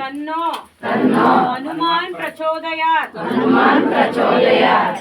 तन्नो। तन्नो। हनुमान प्रचोदयात्। हनुमान प्रचोदयात्।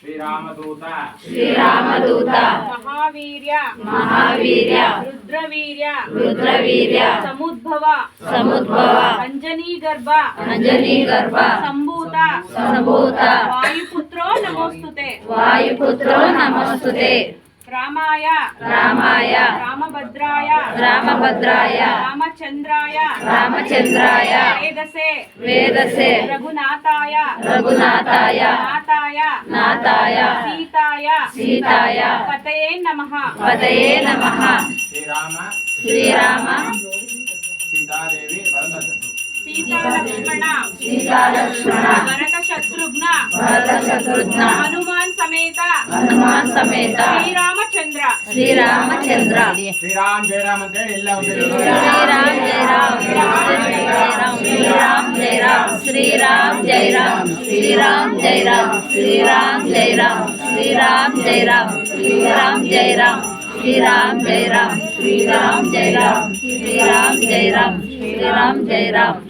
श्रीरामदूता। श्रीरामदूता। महावीर्य। महावीर्य। रुद्रवीर्य। रुद्रवीर्य। समुद्भव। समुद्भव। अंजनी गर्भ अंजनी गर्भ संभूता। संभूता। वायुपुत्रो नमोस्तुते वायुपुत्रो नमोस्तुते రామాయ రామాయ రామభద్రాయ రామభద్రాయ రామచంద్రాయ రామచంద్రాయ వేదసే వేదసే రఘునాథాయ రఘునాథాయ నాథాయ నాథాయ సీతాయ సీతాయ పతయే నమ. పతయే నమ. శ్రీరామ శ్రీరామ సీతాదేవి సీతాలక్ష్మణ సీతాలక్ష్మణ భరత శత్రుఘ్న భరత శత్రుఘ్న హనుమాన్ సమేత హనుమాన్ సమేత శ్రీరామ श्रीराम जय राम श्रीराम जय राम श्रीराम जय राम श्रीराम जय राम श्रीराम जय राम श्रीराम जय राम श्रीराम जय राम श्रीराम जय राम श्रीराम जय राम श्रीराम जय राम श्रीराम जय राम श्रीराम जय राम श्रीराम जय राम श्रीराम जय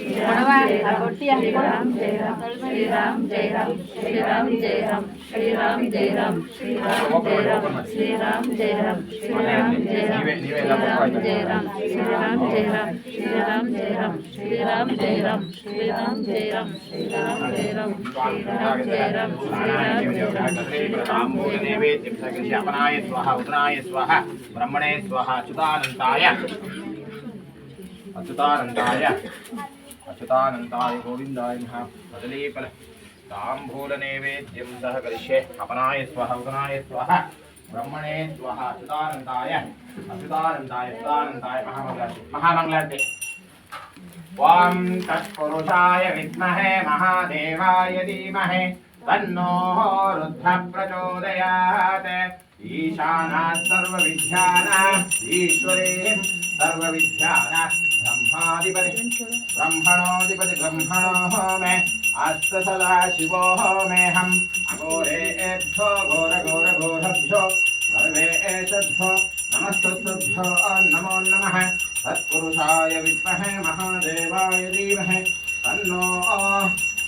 ब्रह्मणे स्वाहा अच्युतानन्दाय अच्युतानन्दाय अच्युतानन्दाय गोविन्दाय नमः। मदलीफल ताम्बूलनैवेद्यं सह करिष्ये। अपनाय स्वः उदनाय स्वः ब्रह्मणे स्वः अच्युतानन्दाय। अच्युतानन्दाय अच्युतानन्दाय। महामङ्गलार्थे महामङ्गलार्थे ॐ तत्पुरुषाय विद्महे, महादेवाय धीमहे। तन्नो रुद्रः प्रचोदयात् ईशानात् सर्वविद्यानाम्। ईश्वरे सर्वविद्यानाम्। ब्रह्माधिपति ब्रह्मणोधिपति ब्रह्मणो मे अस्त सदा शिवो मेऽहम् अघोरेभ्यो घोरघोरघोरभ्यो सर्वेभ्यो नमस्तुभ्यो नमो नमः। तत्पुरुषाय विद्महे, महादेवाय धीमहे। तन्नो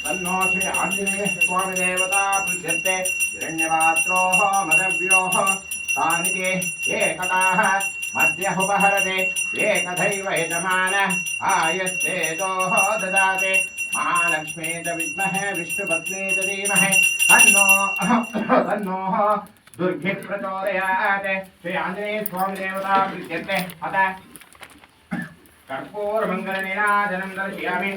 तन्नो श्री आञ्जनेयः स्वामिदेवता पृथ्यते हिरण्यपात्रोः, मदव्योः तानि ते एकताः मद्यहुपहरते एकथैव यजमान। आयस्ते ददाते। महालक्ष्मी च विद्महे, विष्णुपत्नी च धीमहे। तन्नो, तन्नोः दुर्भिः प्रचोदयात्। श्रीआञ्जनेय स्वामिदेवता प्रीत्यन्ते अतः दर्शयामि।